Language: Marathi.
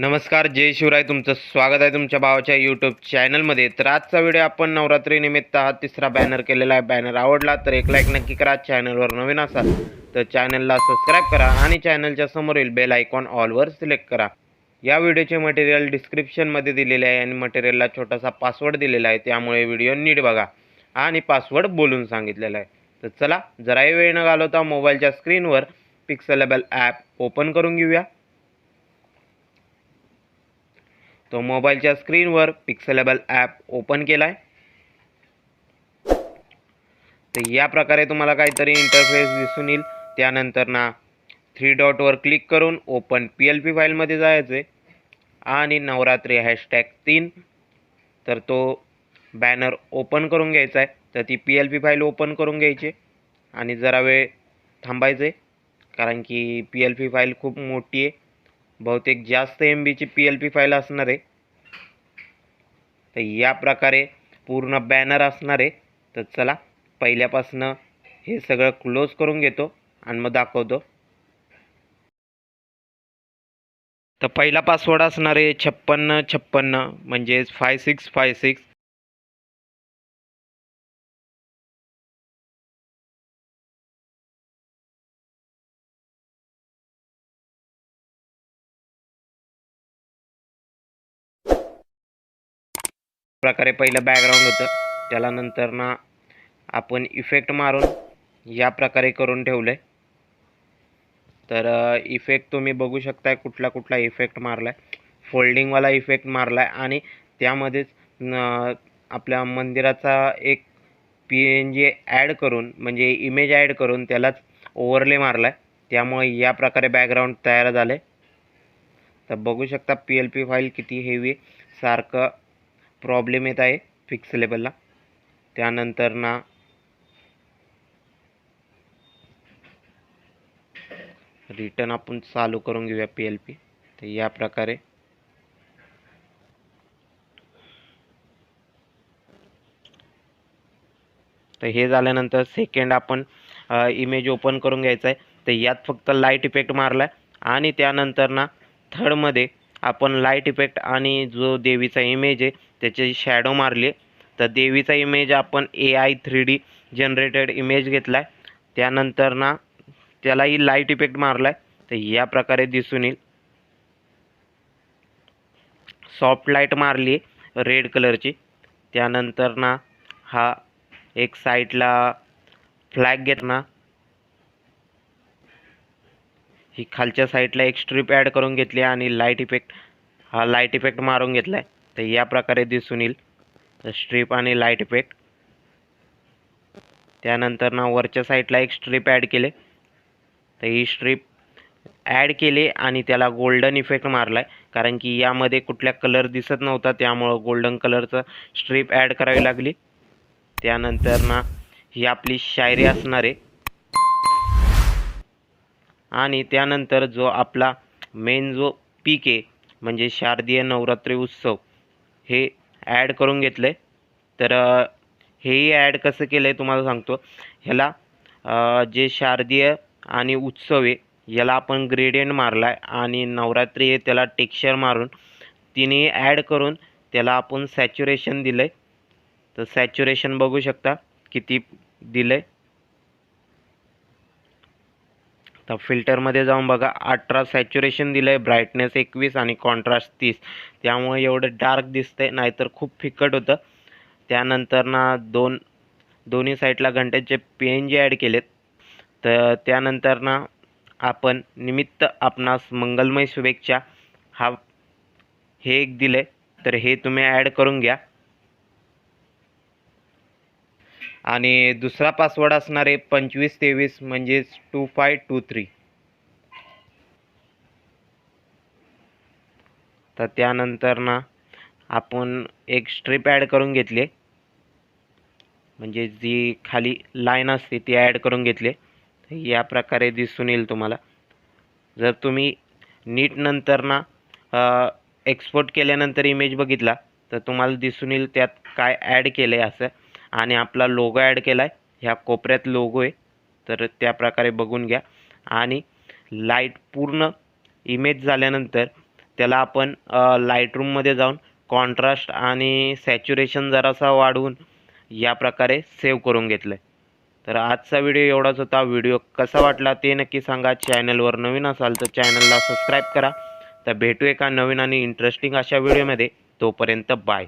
नमस्कार जय शिवराय. तुमचं स्वागत आहे तुमच्या भावाच्या यूट्यूब चॅनलमध्ये तर आजचा व्हिडिओ आपण नवरात्रीनिमित्त हा तिसरा बॅनर केलेला आहे. बॅनर आवडला तर एक लाईक नक्की करा. चॅनलवर नवीन असाल तर चॅनलला सबस्क्राईब करा आणि चॅनलच्या समोरील बेल आयकॉन ऑलवर सिलेक्ट करा. या व्हिडिओचे मटेरियल डिस्क्रिप्शनमध्ये दिलेले आहे आणि मटेरियलला छोटासा पासवर्ड दिलेला आहे. त्यामुळे व्हिडिओ नीट बघा आणि पासवर्ड बोलून सांगितलेला आहे. तर चला जराही वेळ न घालवता मोबाईलच्या स्क्रीनवर पिक्सलेबल ॲप ओपन करून घेऊया. तो मोबाईलच्या स्क्रीनवर पिक्सेलेबल ॲप ओपन केला आहे तर या प्रकारे तुम्हाला काहीतरी इंटरफेस दिसून येईल. त्यानंतर ना थ्री डॉटवर क्लिक करून ओपन पी एल पी फाईलमध्ये जायचं आहे आणि नवरात्री हॅशटॅग तीन. तर तो बॅनर ओपन करून घ्यायचा आहे तर ती P L P file open करून घ्यायची. आणि जरा वेळ थांबायचे कारण की पी एल पी फाईल खूप मोठी आहे. बहुतेक जास्त एम बीची पी एल पी फाईल असणार आहे. तर या प्रकारे पूर्ण बॅनर असणार आहे. तर चला पहिल्यापासनं हे सगळं क्लोज करून घेतो आणि मग दाखवतो. तर पहिला पासवर्ड असणार आहे छप्पन्न छप्पन्न म्हणजेच फाय सिक्स फाय सिक्स प्रकारे पहिलं बॅकग्राऊंड होतं. त्याला नंतर ना आपण इफेक्ट मारून या प्रकारे करून ठेवलं आहे तर इफेक्ट तुम्ही बघू शकताय कुठला कुठला इफेक्ट मारला आहे फोल्डिंगवाला इफेक्ट मारला आहे आणि त्यामध्येच आपल्या मंदिराचा एक पी एन जी ॲड करून म्हणजे इमेज ॲड करून त्यालाच ओव्हरले मारला आहे त्यामुळे या प्रकारे बॅकग्राऊंड तयार झालं आहे तर बघू शकता पी एल पी फाईल किती हेवी सारखं प्रॉब्लेम येत आहे फिक्स लेबलला त्यानंतर ना रिटर्न आपण चालू करून घेऊया पी एल पी तर या प्रकारे तर हे झाल्यानंतर सेकंड आपण इमेज ओपन करून घ्यायचं आहे. तर यात फक्त लाइट इफेक्ट मारला आहे आणि त्यानंतर ना थर्डमध्ये आपण लाइट इफेक्ट आणि जो देवीचा इमेज आहे त्याची शॅडो मारली. तर देवीचा इमेज आपण A I three D generated image घेतला आहे त्यानंतर ना त्यालाही लाइट इफेक्ट मारला आहे तर या प्रकारे दिसून येईल. सॉफ्ट लाइट मारली आहे रेड कलरची त्यानंतर ना हा एक साईडला फ्लॅग घेत ना. ही खालच्या साईडला एक स्ट्रीप ॲड करून घेतली आणि लाइट इफेक्ट हा लाइट इफेक्ट मारून घेतला आहे तर या प्रकारे दिसून येईल. स्ट्रीप आणि लाइट इफेक्ट त्यानंतर ना वरच्या साईडला एक स्ट्रीप ॲड केले. तर ही स्ट्रीप ॲड केली आणि त्याला गोल्डन इफेक्ट मारला आहे कारण की यामध्ये कुठल्या कलर दिसत नव्हता त्यामुळं गोल्डन कलरचं स्ट्रीप ॲड करावी लागली. त्यानंतर ना ही आपली शायरी असणार आहे. आणि त्यानंतर जो आपला मेन जो पीक आहे म्हणजे शारदीय नवरात्री उत्सव हे ॲड करून घेतलं आहे तर हेही ॲड कसं केलं आहे तुम्हाला सांगतो. ह्याला जे शारदीय आणि उत्सव आहे याला आपण ग्रेडियंट मारला आहे आणि नवरात्री आहे त्याला टेक्स्चर मारून तिने ॲड करून त्याला आपण सॅच्युरेशन दिलं आहे तर सॅच्युरेशन बघू शकता किती दिलं आहे तर फिल्टरमध्ये जाऊन बघा अठरा सॅच्युरेशन दिलं आहे ब्राईटनेस एकवीस आणि कॉन्ट्रास्ट तीस. त्यामुळे एवढं डार्क दिसतंय नाहीतर खूप फिकट होतं. त्यानंतर ना दोन दोन्ही साईडला घंट्याचे पी एन जी ॲड केलेत. तर त्यानंतर ना आपण निमित्त आपणास मंगलमय शुभेच्छा. हा हे एक दिलं आहे तर हे तुम्ही ॲड करून घ्या. आणि दुसरा पासवर्ड असणार आहे पंचवीस तेवीस म्हणजेच टू फाय टू थ्री तर त्यानंतर ना आपण एक स्ट्रीप ॲड करून घेतली म्हणजे जी खाली लाईन असते ती ॲड करून घेतली या प्रकारे दिसून येईल तुम्हाला. जर तुम्ही नीट नंतर ना एक्सपोर्ट केल्यानंतर इमेज बघितला तर तुम्हाला दिसून येईल त्यात काय ॲड केलं आहे असं. आणि आपला लोगो ॲड केला आहे ह्या कोपऱ्यात लोगो आहे. तर त्या प्रकारे बघून घ्या. आणि लाइट पूर्ण इमेज झाल्यानंतर त्याला आपण लाइट रूममध्ये जाऊन कॉन्ट्रास्ट आणि सॅच्युरेशन जरासा वाढवून या प्रकारे सेव्ह करून घेतलं आहे तर आजचा व्हिडिओ एवढाच होता. व्हिडिओ कसा वाटला ते नक्की सांगा. चॅनलवर नवीन असाल तर चॅनलला सबस्क्राईब करा. तर भेटू एका नवीन आणि इंटरेस्टिंग अशा व्हिडिओमध्ये तोपर्यंत बाय